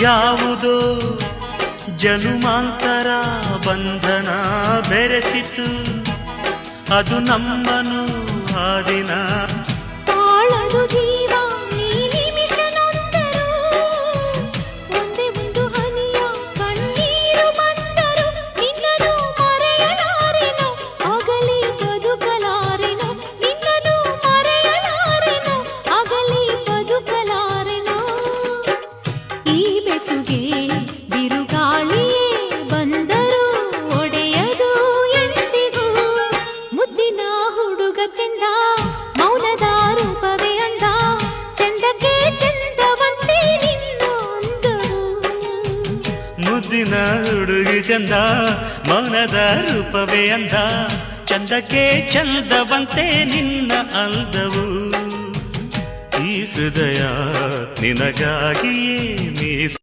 ಯಾವುದೋ ಜನುಮಾಂತರ ಬಂಧನ ಬೆರೆಸಿತು. ಅದು ನಮ್ಮನು ಆ ಚಂದ, ಮೌನದ ರೂಪವೇ ಅಂದ. ಚಂದಕ್ಕೆ ಚಂದವಂತೆ ಮುದ್ದಿನ ಹುಡುಗಿ ಚಂದ, ಮೌನದ ರೂಪವೇ ಅಂದ. ಚಂದಕ್ಕೆ ಚಂದವಂತೆ ನಿನ್ನ ಅಂದವು. ಈ ಹೃದಯ ನಿನಗಾಗಿಯೇ ಮೀಸ